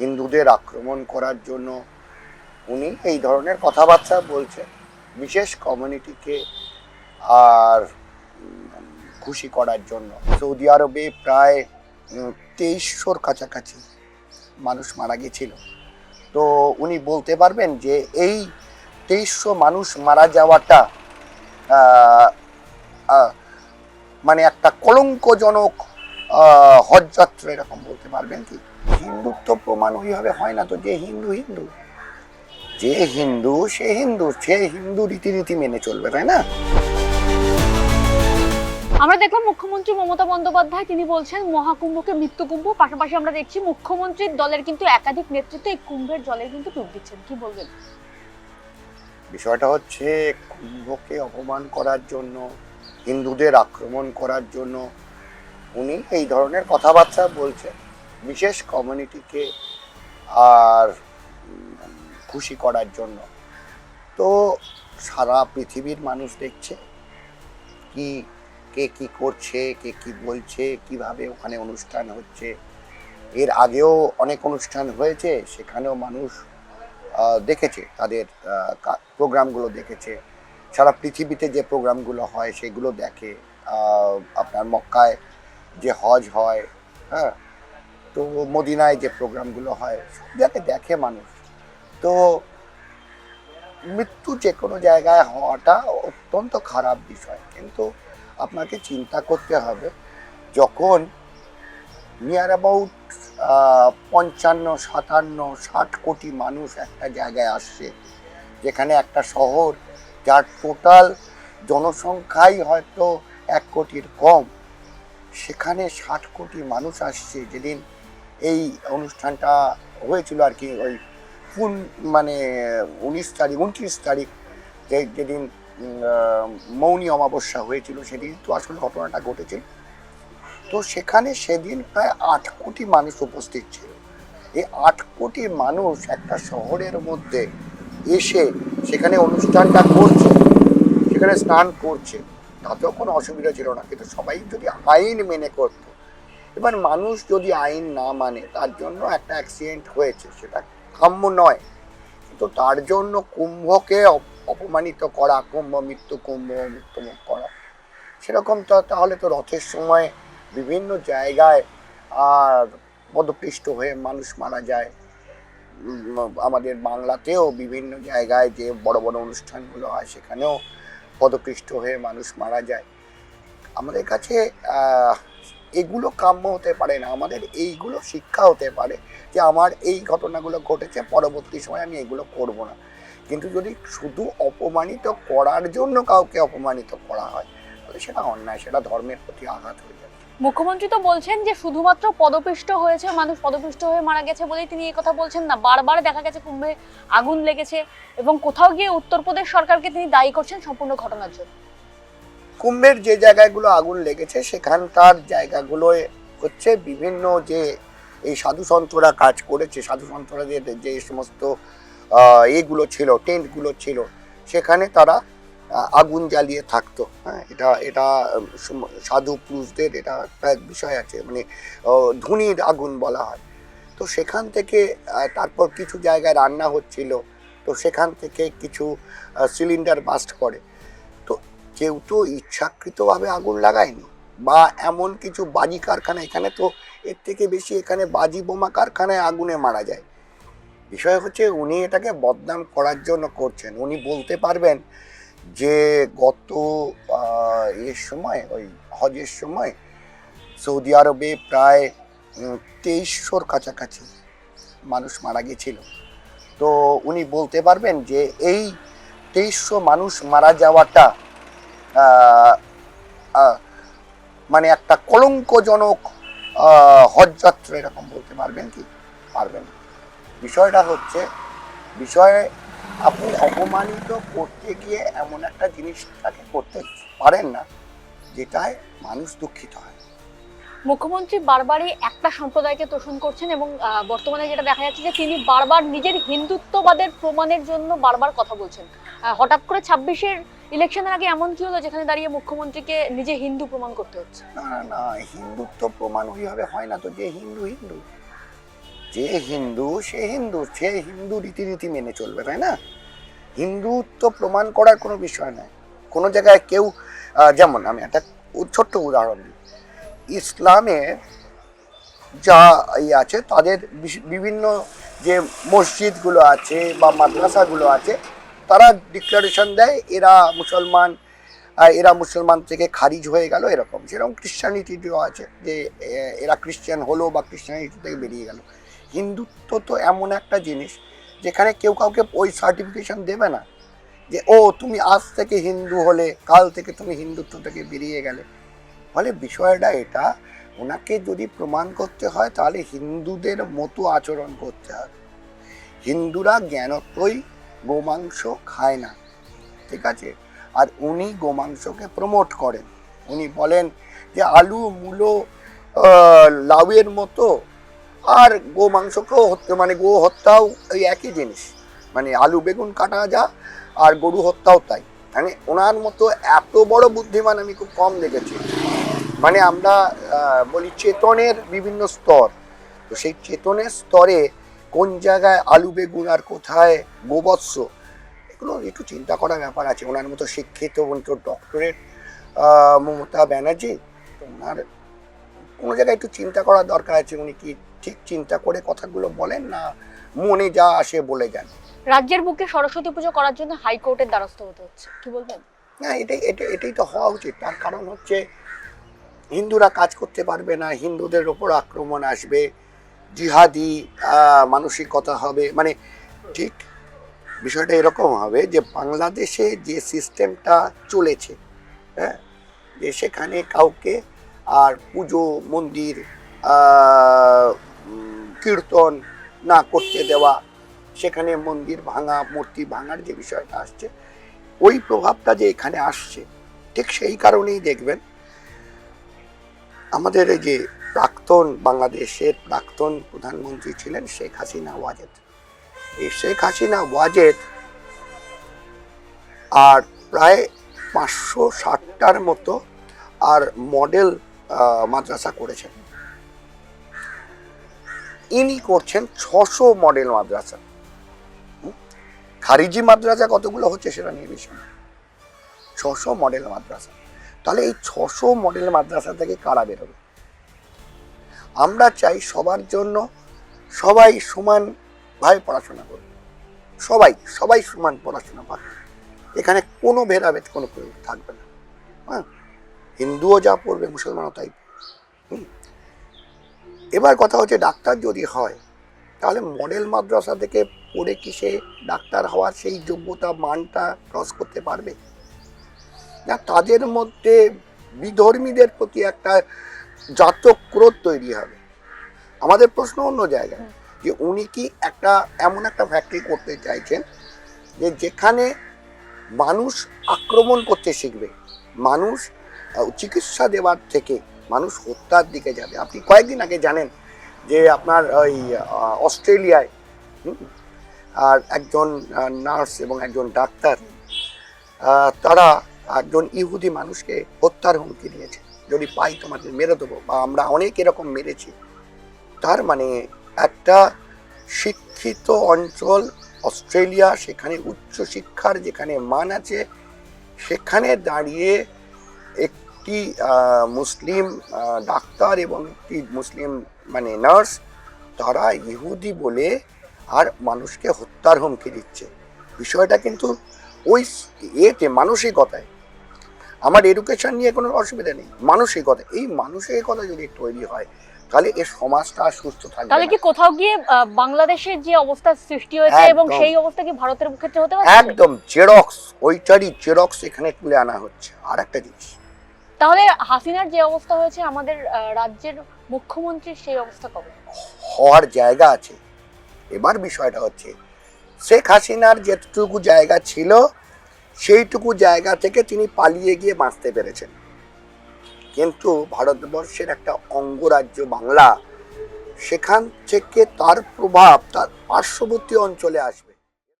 হিন্দুদের আক্রমণ করার জন্য উনি এই ধরনের কথাবার্তা বলছেন। বিশেষ কমিউনিটিকে আর খুশি করার জন্য। সৌদি আরবে প্রায় তেইশশোর কাছাকাছি মানুষ মারা গেছিল। তো উনি বলতে পারবেন যে এই তেইশশো মানুষ মারা যাওয়াটা মানে একটা কলঙ্কজনক হজযাত্রা এরকম বলতে পারবেন কি? হিন্দুত্ব প্রমাণ ওইভাবে হয় না তো যে হিন্দু হিন্দু। যে হিন্দু সে হিন্দু সে হিন্দু রীতিনীতি মেনে চলবে তাই না? আমরা দেখলাম মুখ্যমন্ত্রী মমতা বন্দ্যোপাধ্যায় তিনি বলছেন মহাকুম্ভকে মৃত্যুকুম্ভ পাশাপাশি আমরা দেখছি মুখ্যমন্ত্রীর দলের কিন্তু একাধিক নেতৃত্ব এই কুম্ভের জলে কিন্তু ডুব দিচ্ছেন। কি বলবেন? বিষয়টা হচ্ছে কুম্ভকে অপমান করার জন্য হিন্দুদের আক্রমণ করার জন্য উনি এই ধরনের কথাবার্তা বলছেন, বিশেষ কমিউনিটিকে আর খুশি করার জন্য। তো সারা পৃথিবীর মানুষ দেখছে কি, কে কি করছে, কে কি বলছে, কীভাবে ওখানে অনুষ্ঠান হচ্ছে। এর আগেও অনেক অনুষ্ঠান হয়েছে, সেখানেও মানুষ দেখেছে, তাদের প্রোগ্রামগুলো দেখেছে। সারা পৃথিবীতে যে প্রোগ্রামগুলো হয়, সেগুলো দেখে আপনার মক্কায় যে হজ হয় হ্যাঁ? তো মদিনায় যে প্রোগ্রামগুলো হয় সব দেখে মানুষ। তো মৃত্যু যে কোনো জায়গায় হওয়াটা অত্যন্ত খারাপ বিষয়। কিন্তু আপনাকে চিন্তা করতে হবে, যখন নিয়ার অ্যাবাউট পঞ্চান্ন, সাতান্ন, ষাট কোটি মানুষ একটা জায়গায় আসছে, যেখানে একটা শহর যার টোটাল জনসংখ্যাই হয়তো এক কোটির কম। সেখানে ষাট কোটি মানুষ আসছে। যেদিন এই অনুষ্ঠানটা হয়েছিল আর কি, ওই ফুল মানে উনিশ তারিখ, উনত্রিশ তারিখ যে, যেদিন মৌনী অমাবস্যা হয়েছিল, সেদিন তো আসলে ঘটনাটা ঘটেছিল তো সেখানে সেদিন প্রায় আট কোটি মানুষ উপস্থিত ছিল। এই আট কোটি মানুষ একটা শহরের মধ্যে এসে সেখানে অনুষ্ঠানটা করছে, সেখানে স্নান করছে। তাতেও কোনো অসুবিধা ছিল না। কিন্তু সবাই যদি আইন মেনে করত, এবার মানুষ যদি আইন না মানে তার জন্য একটা অ্যাক্সিডেন্ট হয়েছে, সেটা কাম্য নয়। কিন্তু তার জন্য কুম্ভকে অপমানিত করা, কুম্ভ মৃত্যু, কুম্ভ মৃত্যুমুখ করা, সেরকম তো, তাহলে তো রথের সময় বিভিন্ন জায়গায় আর পদপৃষ্ট হয়ে মানুষ মারা যায়। আমাদের বাংলাতেও বিভিন্ন জায়গায় যে বড় বড় অনুষ্ঠানগুলো হয়, সেখানেও পদপৃষ্ট হয়ে মানুষ মারা যায়। আমাদের কাছে এগুলো কাম্য হতে পারে না। আমাদের এইগুলো শিক্ষা হতে পারে যে আমার এই ঘটনাগুলো ঘটেছে, পরবর্তী সময় আমি এগুলো করব না। কিন্তু যদি শুধু অপমানিত করার জন্য কাউকে অপমানিত করা হয়, তাহলে সেটা অন্যায়, সেটা ধর্মের প্রতি আঘাত হয়ে যাবে। মুখ্যমন্ত্রী তো বলছেন যে শুধুমাত্র পদপিষ্ট হয়েছে, মানুষ পদপিষ্ট হয়ে মারা গেছে বলেই তিনি কথা বলছেন না। বারবার দেখা গেছে কুম্ভে আগুন লেগেছে এবং কোথাও গিয়ে উত্তরপ্রদেশ সরকারকে তিনি দায়ী করছেন সম্পূর্ণ ঘটনার জন্য। কুম্ভের যে জায়গাগুলো আগুন লেগেছে, সেখানকার জায়গাগুলোয় হচ্ছে বিভিন্ন যে এই সাধু সন্তরা কাজ করেছে, সাধু সন্তরা যে সমস্ত এগুলো ছিল, টেন্টগুলো ছিল, সেখানে তারা আগুন জ্বালিয়ে থাকতো। হ্যাঁ এটা এটা সাধু পুরুষদের এটা একটা বিষয় আছে মানে ধুনির আগুন বলা হয়। তো সেখান থেকে তারপর কিছু জায়গায় রান্না হচ্ছিল, তো সেখান থেকে কিছু সিলিন্ডার বাস্ট করে। তো কেউ তো ইচ্ছাকৃতভাবে আগুন লাগায়নি, বা এমন কিছু বাজি কারখানা, এখানে তো এর থেকে বেশি এখানে বাজি বোমা কারখানায় আগুনে মারা যায়। বিষয় হচ্ছে, উনি এটাকে বদনাম করার জন্য করছেন। উনি বলতে পারবেন যে গত এর সময়, ওই হজের সময় সৌদি আরবে প্রায় তেইশশোর কাছাকাছি মানুষ মারা গেছিল। তো উনি বলতে পারবেন যে এই তেইশশো মানুষ মারা যাওয়াটা মানে একটা কলঙ্কজনক হজযাত্রা এরকম বলতে পারবেন কি? পারবেন বিষয়টা হচ্ছে, বিষয়ে আপনি অপমানিত করতে গিয়ে এমন একটা জিনিস তাকে করতে পারেন না যেটায় মানুষ দুঃখিত হয়। মুখ্যমন্ত্রী বারবারই একটা সম্প্রদায়কে তোষণ করছেন এবং বর্তমানে যেটা দেখা যাচ্ছে যে তিনি বারবার নিজের হিন্দুত্ববাদের প্রমাণের জন্য বারবার কথা বলছেন। হঠাৎ করে ছাব্বিশের ইলেকশনের আগে এমন কি হলো যেখানে দাঁড়িয়ে মুখ্যমন্ত্রীকে নিজে হিন্দু প্রমাণ করতে হচ্ছে? না না না হিন্দুত্ব প্রমাণ ওইভাবে হয় না তো যে হিন্দু হিন্দু। যে হিন্দু, সে হিন্দু সে হিন্দু রীতিনীতি মেনে চলবে, তাই না? হিন্দুত্ব প্রমাণ করার কোনো বিষয় নয় কোনো জায়গায় কেউ যেমন আমি একটা ছোট্ট উদাহরণ দিই। ইসলামে যা ই আছে, তাদের বিভিন্ন যে মসজিদগুলো আছে বা মাদ্রাসাগুলো আছে, তারা ডিক্লারেশন দেয়, এরা মুসলমান এরা মুসলমান থেকে খারিজ হয়ে গেল, এরকম। যেরকম ক্রিশ্চানিটিও আছে যে এরা খ্রিস্টান হলো বা ক্রিশ্চানিটি থেকে বেরিয়ে গেল। হিন্দুত্ব তো এমন একটা জিনিস যেখানে কেউ কাউকে ওই সার্টিফিকেশন দেবে না যে, ও, তুমি আজ থেকে হিন্দু হলে, কাল থেকে তুমি হিন্দুত্ব থেকে বেরিয়ে গেলে। ফলে বিষয়টা এটা, ওনাকে যদি প্রমাণ করতে হয়, তাহলে হিন্দুদের মতো আচরণ করতে হবে। হিন্দুরা জ্ঞানতই গোমাংস খায় না, ঠিক আছে? আর উনি গোমাংসকে প্রমোট করেন। উনি বলেন যে, আলু, মূলো লাউয়ের মতো আর গোমাংসকেও হত্যা মানে গো হত্যাও ওই একই জিনিস। মানে আলু, বেগুন, কাটা যা, আর গরু হত্যাও তাই। মানে ওনার মতো এত বড় বুদ্ধিমান আমি খুব কম দেখেছি। মানে আমরা বলি চেতনের বিভিন্ন স্তর। তো সেই চেতনের স্তরে কোন জায়গায় আলু, বেগুন আর কোথায় গোবৎস, এগুলো একটু চিন্তা করার ব্যাপার আছে। ওনার মতো শিক্ষিত মতো ডক্টরেট মমতা ব্যানার্জি ওনার কোনো জায়গায় একটু চিন্তা করার দরকার আছে উনি কি ঠিক চিন্তা করে কথাগুলো বলেন না মনে যা আসে বলে যান। রাজ্যের বুকে সরস্বতী পুজো করার জন্য হাইকোর্টের দ্বারস্থ হতে হচ্ছে কি বলবেন? না এটাই এটা এটাই তো হওয়া উচিত। তার কারণ হচ্ছে হিন্দুরা কাজ করতে পারবে না হিন্দুদের ওপর আক্রমণ আসবে জিহাদি মানসিকতা হবে মানে ঠিক বিষয়টা এরকম হবে যে বাংলাদেশে যে সিস্টেমটা চলেছে হ্যাঁ যে সেখানে কাউকে আর পুজো মন্দির কীর্তন না করতে দেওয়া, সেখানে মন্দির ভাঙা, মূর্তি ভাঙার যে বিষয়টা আসছে, ওই প্রভাবটা যে এখানে আসছে, ঠিক সেই কারণেই দেখবেন আমাদের এই যে প্রাক্তন বাংলাদেশের প্রাক্তন প্রধানমন্ত্রী ছিলেন শেখ হাসিনা ওয়াজেদ। এই শেখ হাসিনা ওয়াজেদ আর প্রায় পাঁচশো ষাটটার মতো আর মডেল মাদ্রাসা করেছেন। ইনি করছেন ছশো মডেল মাদ্রাসা। খারিজি মাদ্রাসা কতগুলো হচ্ছে সেটা নিয়ে বিষয় ছশো মডেল মাদ্রাসা। তাহলে এই ছশো মডেল মাদ্রাসা থেকে কারা বেরোবে আমরা চাই সবার জন্য সবাই সমান ভাবে পড়াশোনা করবে সবাই সবাই সমান পড়াশোনা পাবে এখানে কোনো ভেদাভেদ, কোনো থাকবে না। হ্যাঁ? হিন্দুও যা পড়বে, মুসলমানও তাই হুম। এবার কথা হচ্ছে ডাক্তার যদি হয়, তাহলে মডেল মাদ্রাসা থেকে পড়ে কি সে ডাক্তার হওয়ার সেই যোগ্যতা, মানটা ক্রস করতে পারবে? না, তাদের মধ্যে বিধর্মীদের প্রতি একটা জাতক ক্রোধ তৈরি হবে। আমাদের প্রশ্ন অন্য জায়গায়, যে উনি কি একটা, এমন একটা ফ্যাক্টরি করতে চাইছেন যে যেখানে মানুষ আক্রমণ করতে শিখবে? মানুষ চিকিৎসা দেওয়ার থেকে মানুষ হত্যার দিকে যাবে। আপনি কয়েকদিন আগে জানেন যে আপনার ওই অস্ট্রেলিয়ায় আর একজন নার্স এবং একজন ডাক্তার তারা একজন ইহুদি মানুষকে হত্যার হুমকি দিয়েছে। যদি পাই তোমাদের মেরে দেবো, বা আমরা অনেক এরকম মেরেছি। তার মানে একটা শিক্ষিত অঞ্চল, অস্ট্রেলিয়া, সেখানে উচ্চ শিক্ষার যেখানে মান আছে, সেখানে দাঁড়িয়ে একটি মুসলিম ডাক্তার এবং একটি মুসলিম মানে নার্স তারা ইহুদি বলে আর মানুষকে হত্যার হুমকি দিচ্ছে। বিষয়টা কিন্তু ওই এতে মানসিকতায়। আমার এডুকেশন নিয়ে কোনো অসুবিধা নেই মানসিকতা। এই মানসিকতা যদি তৈরি হয় তাহলে এ সমাজটা সুস্থ থাকবে তাহলে কি কোথাও গিয়ে বাংলাদেশের যে অবস্থার সৃষ্টি হয়েছে এবং সেই অবস্থা কি ভারতের ক্ষেত্রে হতে পারছে? একদম জেরক্স ওইটারই জেরক্স এখানে তুলে আনা হচ্ছে। আর একটা জিনিস তাহলে হাসিনার যে অবস্থা হয়েছে, আমাদের রাজ্যের মুখ্যমন্ত্রীর সেই অবস্থা কবে? হওয়ার জায়গা আছে। এবার বিষয়টা হচ্ছে, শেখ হাসিনার যেটুকু জায়গা ছিল, সেইটুকু জায়গা থেকে তিনি পালিয়ে গিয়ে বাঁচতে পেরেছেন। কিন্তু ভারতবর্ষের একটা অঙ্গরাজ্য বাংলা, সেখান থেকে তার প্রভাব তার পার্শ্ববর্তী অঞ্চলে আসবে।